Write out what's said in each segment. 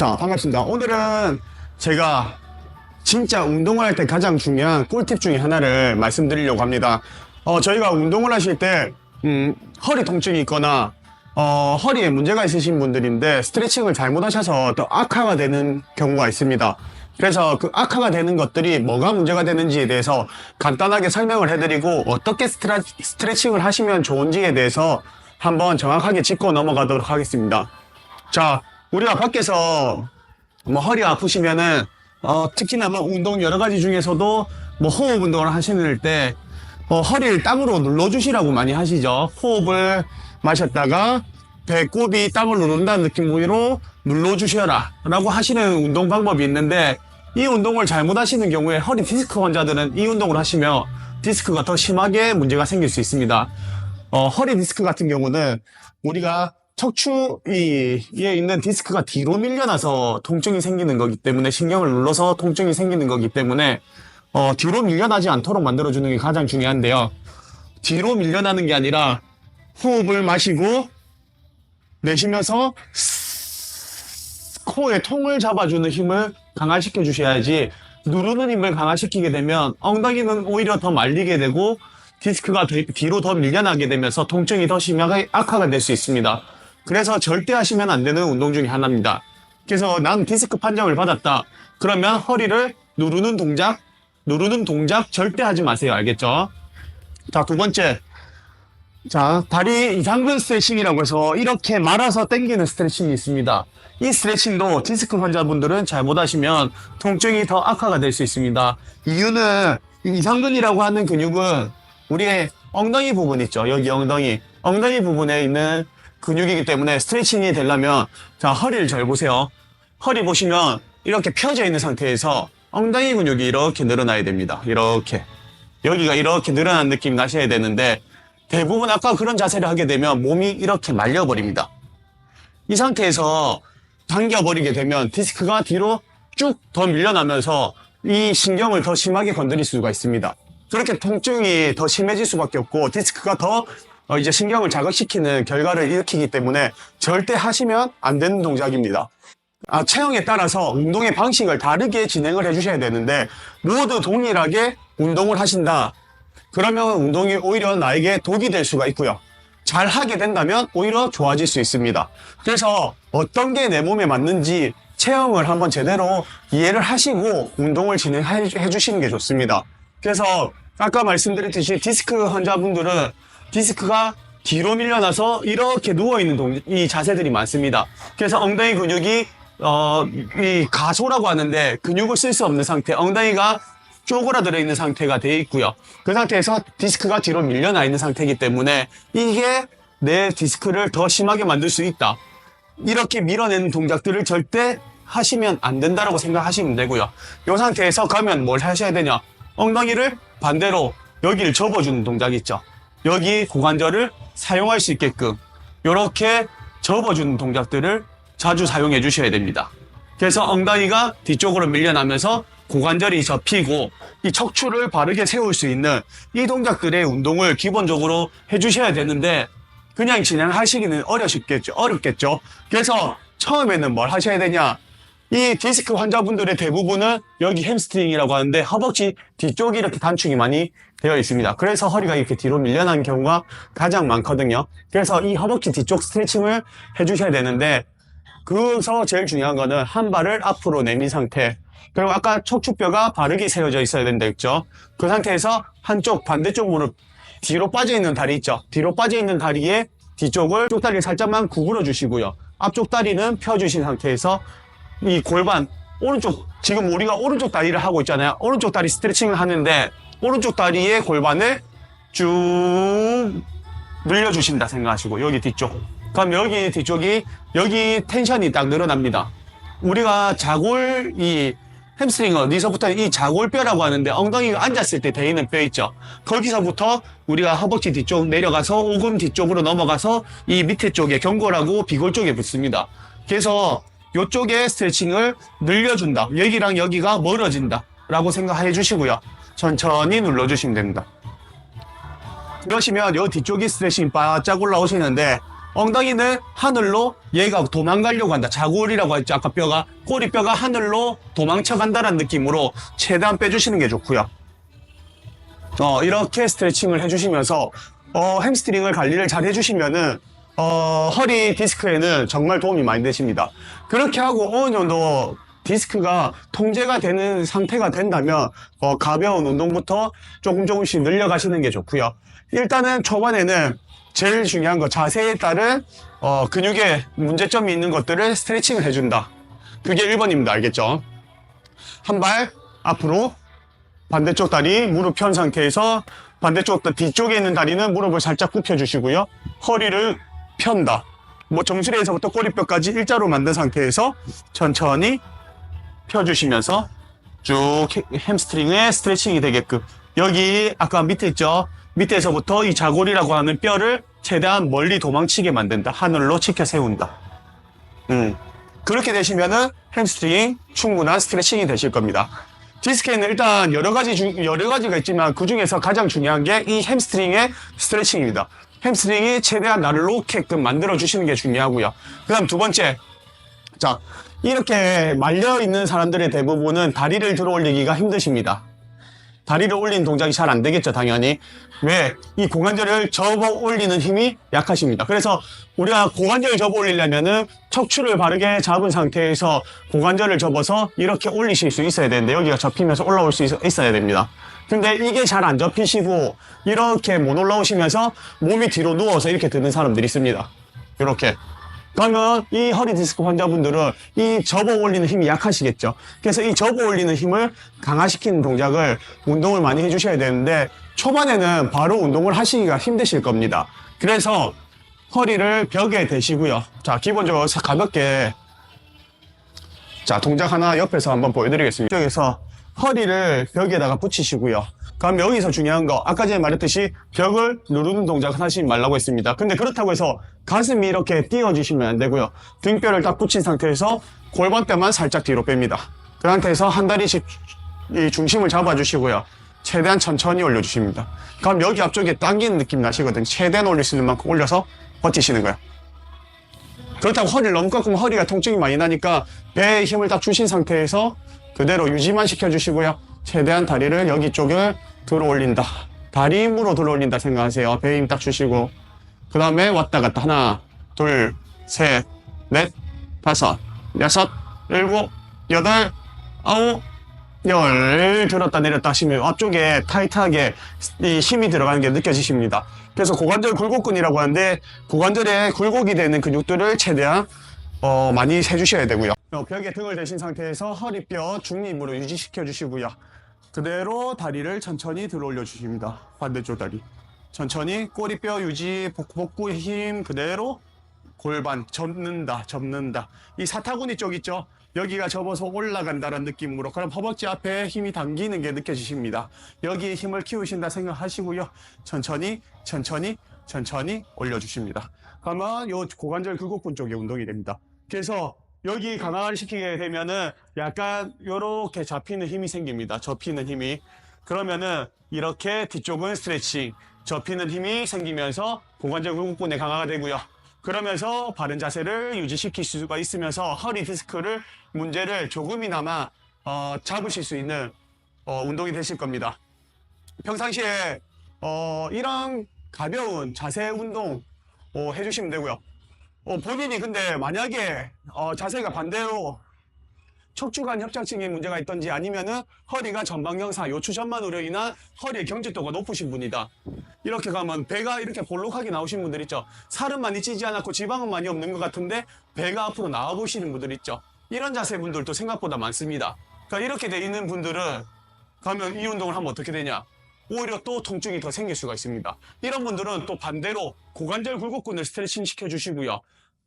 자, 반갑습니다. 오늘은 제가 진짜 운동을 할 때 가장 중요한 꿀팁 중에 하나를 말씀드리려고 합니다. 어, 저희가 운동을 하실 때, 음, 허리 통증이 있거나, 어, 허리에 문제가 있으신 분들인데, 스트레칭을 잘못하셔서 더 악화가 되는 경우가 있습니다. 그래서 그 악화가 되는 것들이 뭐가 문제가 되는지에 대해서 간단하게 설명을 해드리고, 어떻게 스트레, 스트레칭을 하시면 좋은지에 대해서 한번 정확하게 짚고 넘어가도록 하겠습니다. 자, 우리가 밖에서 뭐 허리 아프시면은 어, 특히나 뭐 운동 여러 가지 중에서도 뭐 호흡 운동을 하시는 때 어, 허리를 땅으로 눌러주시라고 많이 하시죠. 호흡을 마셨다가 배꼽이 땅을 누른다는 느낌으로 눌러주셔라 라고 하시는 운동 방법이 있는데 이 운동을 잘못 하시는 경우에 허리 디스크 환자들은 이 운동을 하시면 디스크가 더 심하게 문제가 생길 수 있습니다. 어, 허리 디스크 같은 경우는 우리가 척추에 있는 디스크가 뒤로 밀려나서 통증이 생기는 거기 때문에 신경을 눌러서 통증이 생기는 거기 때문에 어, 뒤로 밀려나지 않도록 만들어주는 게 가장 중요한데요. 뒤로 밀려나는 게 아니라 호흡을 마시고 내쉬면서 코에 통을 잡아주는 힘을 강화시켜 주셔야지 누르는 힘을 강화시키게 되면 엉덩이는 오히려 더 말리게 되고 디스크가 더- 뒤로 더 밀려나게 되면서 통증이 더 심하게 악화가 될 수 있습니다. 그래서 절대 하시면 안 되는 운동 중에 하나입니다. 그래서 난 디스크 판정을 받았다. 그러면 허리를 누르는 동작, 누르는 동작 절대 하지 마세요. 알겠죠? 자, 두 번째. 자, 다리 이상근 스트레칭이라고 해서 이렇게 말아서 당기는 스트레칭이 있습니다. 이 스트레칭도 디스크 환자분들은 잘못 하시면 통증이 더 악화가 될 수 있습니다. 이유는 이 이상근이라고 하는 근육은 우리의 엉덩이 부분 있죠. 여기 엉덩이. 엉덩이 부분에 있는 근육이기 때문에 스트레칭이 되려면 자, 허리를 잘 보세요. 허리 보시면 이렇게 펴져 있는 상태에서 엉덩이 근육이 이렇게 늘어나야 됩니다. 이렇게. 여기가 이렇게 늘어난 느낌 나셔야 되는데 대부분 아까 그런 자세를 하게 되면 몸이 이렇게 말려버립니다. 이 상태에서 당겨버리게 되면 디스크가 뒤로 쭉 더 밀려나면서 이 신경을 더 심하게 건드릴 수가 있습니다. 그렇게 통증이 더 심해질 수밖에 없고 디스크가 더 어, 이제 신경을 자극시키는 결과를 일으키기 때문에 절대 하시면 안 되는 동작입니다. 아, 체형에 따라서 운동의 방식을 다르게 진행을 해주셔야 되는데 모두 동일하게 운동을 하신다. 그러면 운동이 오히려 나에게 독이 될 수가 있고요. 잘 하게 된다면 오히려 좋아질 수 있습니다. 그래서 어떤 게 내 몸에 맞는지 체형을 한번 제대로 이해를 하시고 운동을 진행해 주시는 게 좋습니다. 그래서 아까 말씀드렸듯이 디스크 환자분들은 디스크가 뒤로 밀려나서 이렇게 누워있는 동, 이 자세들이 많습니다. 그래서 엉덩이 근육이 어, 이 가소라고 하는데 근육을 쓸 수 없는 상태, 엉덩이가 쪼그라들어 있는 상태가 되어 있고요. 그 상태에서 디스크가 뒤로 밀려나 있는 상태이기 때문에 이게 내 디스크를 더 심하게 만들 수 있다. 이렇게 밀어내는 동작들을 절대 하시면 안 된다라고 생각하시면 되고요. 이 상태에서 가면 뭘 하셔야 되냐? 엉덩이를 반대로 여기를 접어주는 동작이 있죠. 여기 고관절을 사용할 수 있게끔 이렇게 접어주는 동작들을 자주 사용해 주셔야 됩니다. 그래서 엉덩이가 뒤쪽으로 밀려나면서 고관절이 접히고 이 척추를 바르게 세울 수 있는 이 동작들의 운동을 기본적으로 해주셔야 되는데 그냥 진행하시기는 어렵겠죠. 어렵겠죠. 그래서 처음에는 뭘 하셔야 되냐? 이 디스크 환자분들의 대부분은 여기 햄스트링이라고 하는데 허벅지 뒤쪽이 이렇게 단축이 많이 되어 있습니다. 그래서 허리가 이렇게 뒤로 밀려난 경우가 가장 많거든요. 그래서 이 허벅지 뒤쪽 스트레칭을 해주셔야 되는데 그래서 제일 중요한 거는 한 발을 앞으로 내민 상태. 그리고 아까 척추뼈가 바르게 세워져 있어야 된다 했죠. 그 상태에서 한쪽 반대쪽으로 뒤로 빠져 있는 다리 있죠. 뒤로 빠져 있는 다리에 뒤쪽을 쪽 다리를 살짝만 구부려 주시고요. 앞쪽 다리는 펴 주신 상태에서 이 골반 오른쪽 지금 우리가 오른쪽 다리를 하고 있잖아요. 오른쪽 다리 스트레칭을 하는데 오른쪽 다리의 골반을 쭉 늘려주신다 생각하시고 여기 뒤쪽. 그럼 여기 뒤쪽이 여기 텐션이 딱 늘어납니다. 우리가 자골 이 햄스트링 어디서부터 이 자골뼈라고 하는데 엉덩이가 앉았을 때 대있는 뼈 있죠? 거기서부터 우리가 허벅지 뒤쪽 내려가서 오금 뒤쪽으로 넘어가서 이 밑에 쪽에 경골하고 비골 쪽에 붙습니다. 그래서 이쪽에 스트레칭을 늘려준다. 여기랑 여기가 멀어진다. 라고 생각해 주시고요 천천히 눌러주시면 됩니다 그러시면 요 뒤쪽이 스트레칭 바짝 올라오시는데 엉덩이는 하늘로 얘가 도망가려고 한다. 자골이라고 했죠. 아까 뼈가. 꼬리뼈가 하늘로 도망쳐 간다는 느낌으로 최대한 빼주시는 게 좋고요. 어, 이렇게 스트레칭을 해주시면서 어, 햄스트링을 관리를 잘 해주시면은 어, 허리 디스크에는 정말 도움이 많이 되십니다. 그렇게 하고 어느 정도 디스크가 통제가 되는 상태가 된다면 어, 가벼운 운동부터 조금 조금씩 늘려가시는 게 좋고요. 일단은 초반에는 제일 중요한 거 자세에 따른 어, 근육에 문제점이 있는 것들을 스트레칭을 해준다. 그게 1번입니다. 알겠죠? 한 발 앞으로 반대쪽 다리 무릎 편 상태에서 반대쪽 뒤쪽에 있는 다리는 무릎을 살짝 굽혀 주시고요. 허리를 편다. 뭐 정수리에서부터 꼬리뼈까지 일자로 만든 상태에서 천천히 펴주시면서 쭉 햄스트링의 스트레칭이 되게끔 여기 아까 밑에 있죠? 밑에서부터 이 자골이라고 하는 뼈를 최대한 멀리 도망치게 만든다. 하늘로 치켜 세운다. 음. 그렇게 되시면은 햄스트링 충분한 스트레칭이 되실 겁니다. 디스크에는 일단 여러 가지 중, 여러 가지가 있지만 그 중에서 가장 중요한 게 이 햄스트링의 스트레칭입니다. 햄스트링이 최대한 나를 놓게끔 만들어 주시는 게 중요하고요. 그다음 두 번째, 자 이렇게 말려 있는 사람들의 대부분은 다리를 들어 올리기가 힘드십니다. 다리를 올리는 동작이 잘 안 되겠죠, 당연히. 왜? 이 고관절을 접어 올리는 힘이 약하십니다. 그래서 우리가 고관절을 접어 올리려면은 척추를 바르게 잡은 상태에서 고관절을 접어서 이렇게 올리실 수 있어야 되는데 여기가 접히면서 올라올 수 있, 어야 됩니다. 근데 이게 잘 안 접히시고 이렇게 못 올라오시면서 몸이 뒤로 누워서 이렇게 드는 사람들이 있습니다. 이렇게. 그러면 이 허리 디스크 환자분들은 이 접어 올리는 힘이 약하시겠죠. 그래서 이 접어 올리는 힘을 강화시키는 동작을 운동을 많이 해주셔야 되는데 초반에는 바로 운동을 하시기가 힘드실 겁니다. 그래서 허리를 벽에 대시고요. 자, 기본적으로 가볍게 자, 동작 하나 옆에서 한번 보여드리겠습니다. 여기서 허리를 벽에다가 붙이시고요. 그럼 여기서 중요한 거, 아까 전에 말했듯이 벽을 누르는 동작을 하시지 말라고 했습니다. 근데 그렇다고 해서 가슴이 이렇게 띄워주시면 안 되고요. 등뼈를 딱 붙인 상태에서 골반뼈만 살짝 뒤로 뺍니다. 그 상태에서 한 다리씩 이 중심을 잡아주시고요. 최대한 천천히 올려주십니다. 그럼 여기 앞쪽에 당기는 느낌 나시거든요. 최대한 올릴 수 있는 만큼 올려서 버티시는 거예요. 그렇다고 허리를 너무 꺾으면 허리가 통증이 많이 나니까 배에 힘을 딱 주신 상태에서 그대로 유지만 시켜주시고요. 최대한 다리를 여기 쪽을 들어 올린다. 다리 힘으로 들어 올린다 생각하세요. 배에 힘딱 주시고. 그 다음에 왔다 갔다. 하나, 둘, 셋, 넷, 다섯, 여섯, 일곱, 여덟, 아홉, 열 들었다 내렸다 하시면 앞쪽에 타이트하게 이 힘이 들어가는 게 느껴지십니다. 그래서 고관절 굴곡근이라고 하는데 고관절에 굴곡이 되는 근육들을 최대한 어, 많이 해주셔야 되고요. 어, 벽에 등을 대신 상태에서 허리뼈 중립으로 유지시켜 주시고요. 그대로 다리를 천천히 들어 올려 주십니다. 반대쪽 다리. 천천히 꼬리뼈 유지, 복- 복부 힘 그대로 골반 접는다, 접는다. 이 사타구니 쪽 있죠? 여기가 접어서 올라간다는 느낌으로 그럼 허벅지 앞에 힘이 당기는 게 느껴지십니다. 여기에 힘을 키우신다 생각하시고요. 천천히, 천천히, 천천히 올려주십니다. 그러면 요 고관절 굴곡근 쪽에 운동이 됩니다. 그래서 여기 강화를 시키게 되면은 약간 요렇게 잡히는 힘이 생깁니다. 접히는 힘이. 그러면은 이렇게 뒤쪽은 스트레칭, 접히는 힘이 생기면서 고관절 굴곡근에 강화가 되고요. 그러면서 바른 자세를 유지시킬 수가 있으면서 허리 디스크를 문제를 조금이나마 어, 잡으실 수 있는 어, 운동이 되실 겁니다. 평상시에 어, 이런 가벼운 자세 운동 어, 해주시면 되고요. 어, 본인이 근데 만약에 어, 자세가 반대로 척추관 협착증에 문제가 있던지 아니면은 허리가 전방경사, 요추전만으로 인한 허리의 경직도가 높으신 분이다. 이렇게 가면 배가 이렇게 볼록하게 나오신 분들 있죠. 살은 많이 찌지 않았고 지방은 많이 없는 것 같은데 배가 앞으로 나와 보시는 분들 있죠. 이런 자세 분들도 생각보다 많습니다. 그러니까 이렇게 돼 있는 분들은 가면 이 운동을 하면 어떻게 되냐? 오히려 또 통증이 더 생길 수가 있습니다. 이런 분들은 또 반대로 고관절 굴곡근을 스트레칭 시켜주시고요.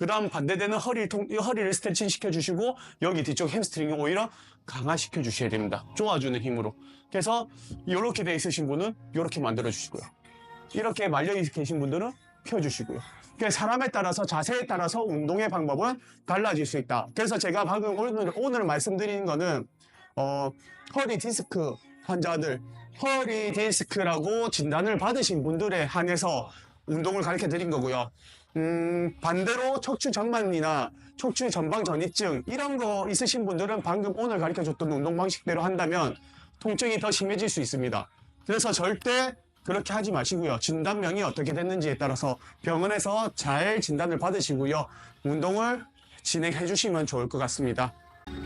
그 다음 반대되는 허리 통, 이 허리를 스트레칭 시켜주시고 여기 뒤쪽 햄스트링을 오히려 강화시켜 주셔야 됩니다. 좋아주는 힘으로. 그래서 이렇게 돼 있으신 분은 이렇게 만들어 주시고요. 이렇게 말려 계신 분들은 펴주시고요. 그러니까 사람에 따라서 자세에 따라서 운동의 방법은 달라질 수 있다. 그래서 제가 방금 오늘, 오늘 말씀드리는 거는 어, 허리 디스크 환자들, 허리 디스크라고 진단을 받으신 분들에 한해서 운동을 가르쳐 드린 거고요. 음, 반대로 척추 전만이나 척추 전방 전이증 이런 거 있으신 분들은 방금 오늘 가르쳐 줬던 운동 방식대로 한다면 통증이 더 심해질 수 있습니다. 그래서 절대 그렇게 하지 마시고요. 진단명이 어떻게 됐는지에 따라서 병원에서 잘 진단을 받으시고요. 운동을 진행해 주시면 좋을 것 같습니다.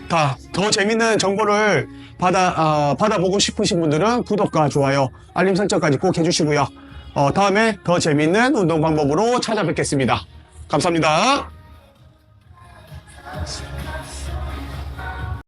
다, 더 재밌는 정보를 받아, 어, 받아보고 싶으신 분들은 구독과 좋아요, 알림 설정까지 꼭 해주시고요. 어, 다음에 더 재미있는 운동 방법으로 찾아뵙겠습니다. 감사합니다.